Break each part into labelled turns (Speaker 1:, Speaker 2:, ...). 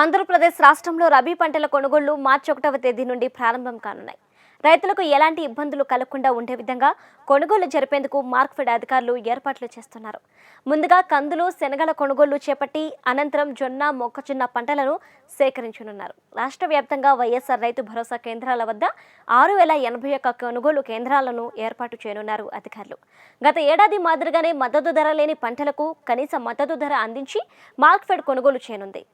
Speaker 1: ఆంధ్రప్రదేశ్ రాష్ట్రంలో రబీ పంటల కొనుగోళ్ళు మార్చి ఒకటవ తేదీ నుండి ప్రారంభం కానున్నాయి. రైతులకు ఎలాంటి ఇబ్బందులు కలగకుండా ఉండే విధంగా కొనుగోలు జరిపేందుకు మార్క్ఫెడ్ అధికారులు ఏర్పాట్లు చేస్తున్నారు. ముందుగా కందులు శనగల కొనుగోళ్ళు చేపట్టి అనంతరం జొన్న మొక్కజొన్న పంటలను సేకరించనున్నారు. రాష్ట్ర వ్యాప్తంగా వైఎస్ఆర్ రైతు భరోసా కేంద్రాల వద్ద ఆరు వేల ఎనభై ఒక్క కొనుగోలు కేంద్రాలను ఏర్పాటు చేయనున్నారు అధికారులు. గత ఏడాది మాదిరిగానే మద్దతు ధర లేని పంటలకు కనీస మద్దతు ధర అందించి మార్క్ఫెడ్ కొనుగోలు చేయనుంది.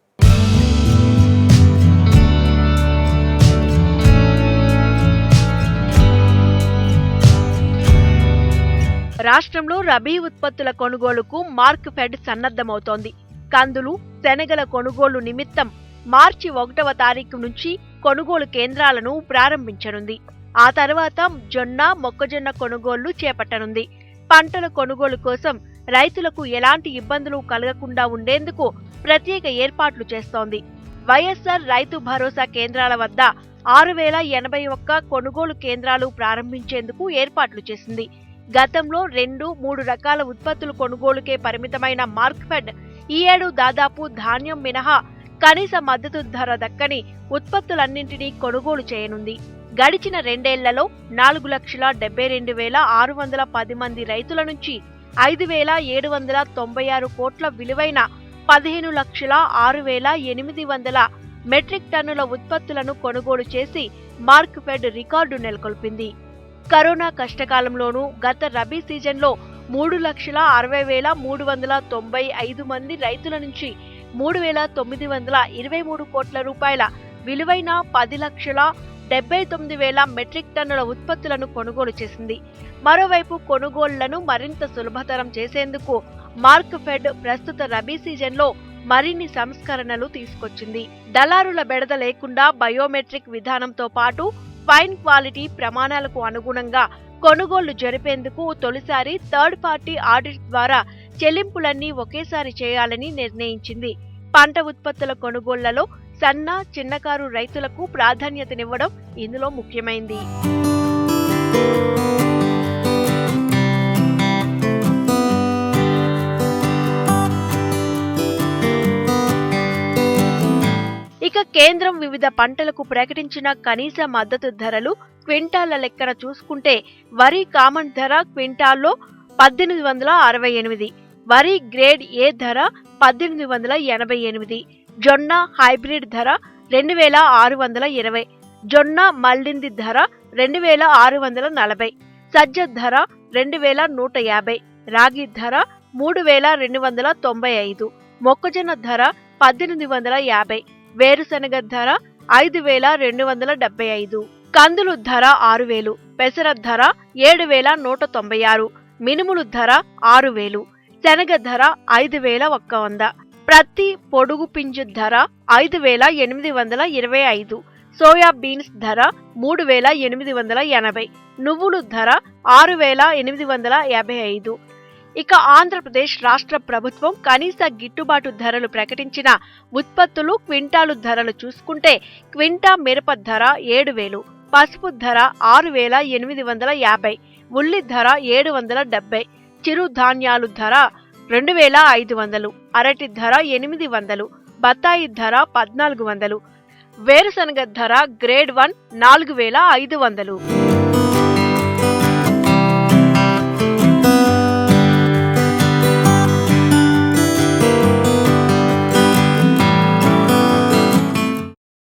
Speaker 2: రాష్ట్రంలో రబీ ఉత్పత్తుల కొనుగోలుకు మార్క్ ఫెడ్ సన్నద్ధమవుతోంది. కందులు శనగల కొనుగోలు నిమిత్తం మార్చి ఒకటవ తారీఖు నుంచి కొనుగోలు కేంద్రాలను ప్రారంభించనుంది. ఆ తర్వాత జొన్న మొక్కజొన్న కొనుగోళ్ళు చేపట్టనుంది. పంటల కొనుగోలు కోసం రైతులకు ఎలాంటి ఇబ్బందులు కలగకుండా ఉండేందుకు ప్రత్యేక ఏర్పాట్లు చేస్తోంది. వైఎస్ఆర్ రైతు భరోసా కేంద్రాల వద్ద ఆరు వేల ఎనభై ఒక్క కొనుగోలు కేంద్రాలు ప్రారంభించేందుకు ఏర్పాట్లు చేసింది. గతంలో రెండు మూడు రకాల ఉత్పత్తులు కొనుగోలుకే పరిమితమైన మార్క్ఫెడ్ ఈ ఏడు దాదాపు ధాన్యం మినహా కనీస మద్దతు ధర దక్కని ఉత్పత్తులన్నింటినీ కొనుగోలు చేయనుంది. గడిచిన రెండేళ్ళలో నాలుగు లక్షల డెబ్బై రెండు వేల ఆరు వందల పది మంది రైతుల నుంచి ఐదు వేల ఏడు వందల తొంభై ఆరు కోట్ల విలువైన పదిహేను లక్షల ఆరు వేల ఎనిమిది వందల మెట్రిక్ టన్నుల ఉత్పత్తులను కొనుగోలు చేసి మార్క్ఫెడ్ రికార్డు నెలకొల్పింది. కరోనా కష్టకాలంలోనూ గత రబీ సీజన్లో మూడు లక్షల అరవై వేల మూడు వందల తొంభై ఐదు మంది రైతుల నుంచి మూడు వేల తొమ్మిది వందల ఇరవై మూడు కోట్ల రూపాయల విలువైన పది లక్షల డెబ్బై తొమ్మిది వేల మెట్రిక్ టన్నుల ఉత్పత్తులను కొనుగోలు చేసింది. మరోవైపు కొనుగోళ్ళను మరింత సులభతరం చేసేందుకు మార్క్ ఫెడ్ ప్రస్తుత రబీ సీజన్లో మరిన్ని సంస్కరణలు తీసుకొచ్చింది. దళారుల బెడద లేకుండా బయోమెట్రిక్ విధానంతో పాటు ఫైన్ క్వాలిటీ ప్రమాణాలకు అనుగుణంగా కొనుగోళ్ళు జరిపేందుకు తొలిసారి థర్డ్ పార్టీ ఆడిట్ ద్వారా చెల్లింపులన్నీ ఒకేసారి చేయాలని నిర్ణయించింది. పంట ఉత్పత్తుల కొనుగోళ్ళలో సన్న చిన్నకారు రైతులకు ప్రాధాన్యతనివ్వడం ఇందులో ముఖ్యమైంది. కేంద్రం వివిధ పంటలకు ప్రకటించిన కనీస మద్దతు ధరలు క్వింటాల లెక్కన చూసుకుంటే వరి కామన్ ధర క్వింటాల్లో పద్దెనిమిది వందల అరవై ఎనిమిది వరి గ్రేడ్ ఏ ధర పద్దెనిమిది వందల ఎనభై ఎనిమిది జొన్న హైబ్రిడ్ ధర రెండు వేల ఆరు వందల ఇరవై జొన్న మల్లింది ధర రెండు వేల ఆరు వందల నలభై సజ్జ ధర రెండు వేల నూట యాభై రాగి ధర మూడు వేల రెండు వందల తొంభై ఐదు మొక్కజొన్న ధర పద్దెనిమిది వందల యాభై వేరుశనగ ధర ఐదు వేల రెండు వందల డెబ్బై ఐదు. కందులు ధర ఆరు వేలు. పెసర ధర ఏడు వేల నూట తొంభై ఆరు. మినుములు ధర ఆరు వేలు. శనగ ధర ఐదు వేల ఒక్క వంద. ప్రతి పొడుగు పింజు ధర ఐదు వేల ఎనిమిది వందల ఇరవై ఐదు. సోయా బీన్స్ ధర మూడు వేల ఎనిమిది వందల ఎనభై. నువ్వులు ధర ఆరు వేల ఎనిమిది వందల యాభై ఐదు. ఇక ఆంధ్రప్రదేశ్ రాష్ట్ర ప్రభుత్వం కనీస గిట్టుబాటు ధరలు ప్రకటించిన ఉత్పత్తులు క్వింటాలు ధరలు చూసుకుంటే క్వింటా మిరప ధర ఏడు వేలు పసుపు ధర ఆరు వేల ఎనిమిది వందల యాభై ఉల్లి ధర ఏడు వందల డెబ్బై చిరుధాన్యాలు ధర రెండు వేల ఐదు వందలు అరటి ధర ఎనిమిది వందలు బత్తాయి ధర పద్నాలుగు వందలు వేరుశనగ ధర గ్రేడ్ వన్ నాలుగు వేల ఐదు వందలు.